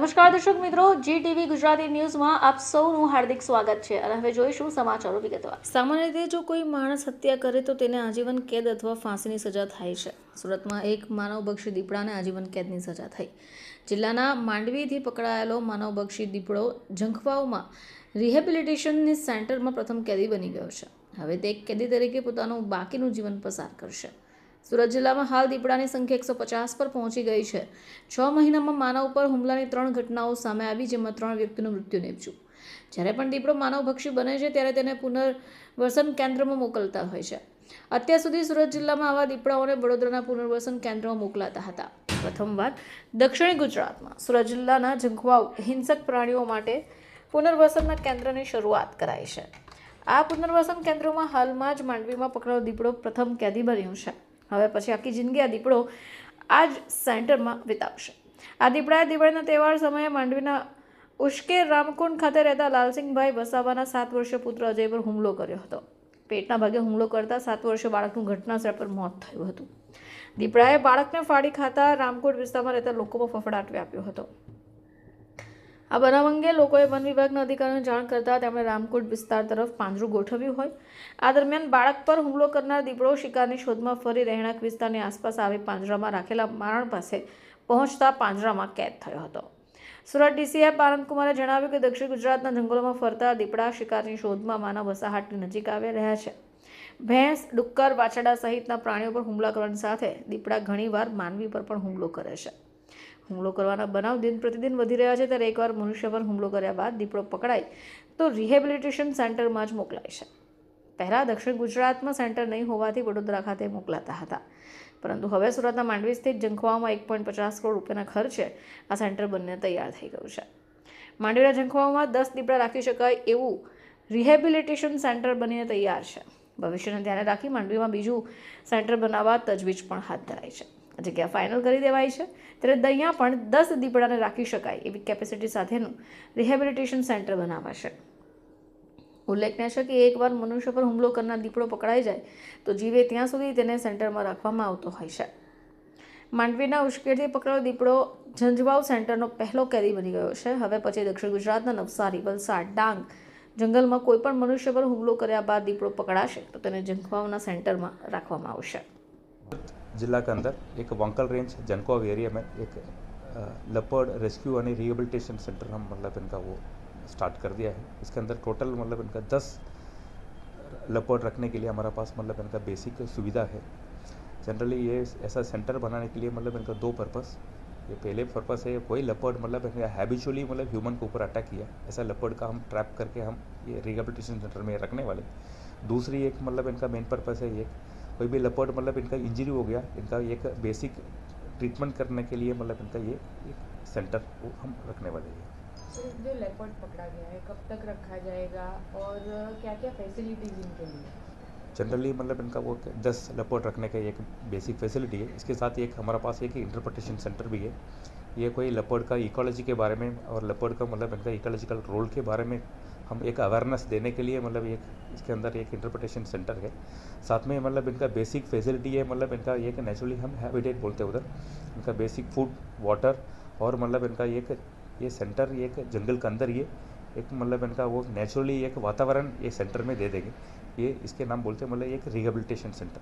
નમસ્કાર દર્શક મિત્રો જી ટીવી ગુજરાતી ન્યૂઝમાં આપ સૌનું હાર્દિક સ્વાગત છે અને હવે જોઈશું સમાચારો વિગતવાર. સામાન્ય રીતે જો કોઈ માણસ હત્યા કરે તો તેને આજીવન કેદ અથવા ફાંસીની સજા થાય છે. સુરતમાં એક માનવબક્ષી દીપડાને આજીવન કેદની સજા થઈ. જિલ્લાના માંડવીથી પકડાયેલો માનવબક્ષી દીપડો ઝંખવાઓમાં રિહેબિલિટેશનની સેન્ટરમાં પ્રથમ કેદી બની ગયો છે. હવે તે એક કેદી તરીકે પોતાનું બાકીનું જીવન પસાર કરશે. સુરત જિલ્લામાં હાલ દીપડાની સંખ્યા એકસો પચાસ પર પહોંચી ગઈ છે. છ મહિનામાં માનવ પર હુમલાની ત્રણ ઘટનાઓ સામે આવી, જેમાં ત્રણ વ્યક્તિનું મૃત્યુ નિપજ્યું. જ્યારે પણ દીપડો માનવભક્ષી બને છે, ત્યારે તેને પુનર્વસન કેન્દ્રમાં મોકલતા હોય છે. અત્યાર સુધી સુરત જિલ્લામાં આવા દીપડાઓને વડોદરાના પુનર્વસન કેન્દ્રમાં મોકલાતા હતા. પ્રથમવાર દક્ષિણ ગુજરાતમાં સુરત જિલ્લાના ઝંખવાવ હિંસક પ્રાણીઓ માટે પુનર્વસનના કેન્દ્રની શરૂઆત કરાઈ છે. આ પુનર્વસન કેન્દ્રોમાં હાલમાં જ માંડવીમાં પકડાયો દીપડો પ્રથમ કેદી બન્યો છે. હવે પછી આખી જિંદગી આ દીપડો આ જ સેન્ટરમાં વિતાવશે. આ દીપડાએ દિવાળીના તહેવાર સમયે માંડવીના ઉશ્કેર રામકુંડ ખાતે રહેતા લાલસિંહભાઈ વસાવાના સાત વર્ષીય પુત્ર અજય પર હુમલો કર્યો હતો. પેટના ભાગે હુમલો કરતા સાત વર્ષીય બાળકનું ઘટનાસ્થળ પર મોત થયું હતું. દીપડાએ બાળકને ફાડી ખાતા રામકોટ વિસ્તારમાં રહેતા લોકોમાં ફફડાટ વ્યાપ્યો હતો. આ બનાવ અંગે લોકોએ વન વિભાગના અધિકારીઓને જાણ કરતા તેમણે રામકોટ વિસ્તાર તરફ પાંજરું ગોઠવ્યું હોય. આ દરમિયાન બાળક પર હુમલો કરનાર દીપડો શિકારની શોધમાં ફરી રહેણાંક વિસ્તારની આસપાસ આવી પાંજરામાં રાખેલા મારણ પાસે પહોંચતા પાંજરામાં કેદ થયો હતો. સુરત ડીસીએફ આનંદકુમારે જણાવ્યું કે દક્ષિણ ગુજરાતના જંગલોમાં ફરતા દીપડા શિકારની શોધમાં માનવ વસાહાટની નજીક આવી રહ્યા છે. ભેંસ, ડુક્કર, વાછરડા સહિતના પ્રાણીઓ પર હુમલા કરવાની સાથે દીપડા ઘણીવાર માનવી પર પણ હુમલો કરે છે. હુમલો કરવાના બનાવ દિન પ્રતિદિન વધી રહ્યા છે ત્યારે એકવાર મનુષ્ય પર હુમલો કર્યા બાદ દીપડો પકડાય તો રિહેબિલિટેશન સેન્ટરમાં જ મોકલાય છે. પહેલાં દક્ષિણ ગુજરાતમાં સેન્ટર નહીં હોવાથી વડોદરા ખાતે મોકલાતા હતા. પરંતુ હવે સુરતના માંડવી સ્થિત જંખવામાં એક પોઈન્ટ પચાસ કરોડ રૂપિયાના ખર્ચે આ સેન્ટર બંને તૈયાર થઈ ગયું છે. માંડવીના જંખવામાં દસ દીપડા રાખી શકાય એવું રિહેબિલિટેશન સેન્ટર બનીને તૈયાર છે. ભવિષ્યને ધ્યાને રાખી માંડવીમાં બીજું સેન્ટર બનાવવા તજવીજ પણ હાથ ધરાઈ છે. જગ્યા ફાઇનલ કરી દેવાઈ છે. ત્યારે દહીંયા પણ દસ દીપડાને રાખી શકાય એવી કેપેસિટી સાથેનું રિહેબિલિટેશન સેન્ટર બનાવાશે. ઉલ્લેખનીય છે કે એકવાર મનુષ્ય પર હુમલો કરનાર દીપડો પકડાઈ જાય, તો જીવે ત્યાં સુધી તેને સેન્ટરમાં રાખવામાં આવતો હોય છે. માંડવીના ઉશ્કેરથી પકડાયો દીપડો ઝંઝવાવ સેન્ટરનો પહેલો કેદી બની ગયો છે. હવે પછી દક્ષિણ ગુજરાતના નવસારી, વલસાડ, ડાંગ જંગલમાં કોઈપણ મનુષ્ય પર હુમલો કર્યા બાદ દીપડો પકડાશે, તો તેને ઝંખવાવના સેન્ટરમાં રાખવામાં આવશે. जिला के अंदर एक वंकल रेंज जनकोव एरिया में एक लेपर्ड रेस्क्यू यानी रिहेबिलिटेशन सेंटर हम मतलब इनका वो स्टार्ट कर दिया है। इसके अंदर टोटल मतलब इनका दस लेपर्ड रखने के लिए हमारा पास मतलब इनका बेसिक सुविधा है। जनरली ये ऐसा सेंटर बनाने के लिए मतलब इनका दो पर्पस ये पहले पर्पस है कोई लेपर्ड मतलब हैबिचुअली मतलब ह्यूमन के ऊपर अटैक किया। ऐसा लेपर्ड का हम ट्रैप करके हम ये रिहेबिलिटेशन सेंटर में रखने वाले। दूसरी एक मतलब इनका मेन पर्पस है, ये कोई भी लेपर्ड मतलब इनका इंजरी हो गया इनका एक बेसिक ट्रीटमेंट करने के लिए मतलब इनका ये एक सेंटर वो हम रखने वाले हैं। सर जो लेपर्ड पकड़ा गया है कब तक रखा जाएगा और क्या क्या फैसिलिटीज़ इनके लिए? जनरली मतलब इनका वो दस लेपर्ड रखने का एक बेसिक फैसिलिटी है। इसके साथ एक हमारे पास एक इंटरप्रटेशन सेंटर भी है। ये कोई लेपर्ड का इकोलॉजी के बारे में और लेपर्ड का मतलब इनका इकोलॉजिकल रोल के बारे में हम एक अवेयरनेस देने के लिए मतलब एक, इसके अंदर एक इंटरप्रटेशन सेंटर है। साथ में मतलब इनका बेसिक फैसिलिटी है मतलब इनका एक नेचुरली हम हैबिटेट बोलते हैं उधर। इनका बेसिक फ़ूड वाटर और मतलब इनका एक, ये सेंटर एक जंगल के अंदर ये, एक मतलब इनका वो नेचुरली एक वातावरण ये सेंटर में दे देंगे। ये इसके नाम बोलते हैं मतलब एक रिहेबिलिटेशन सेंटर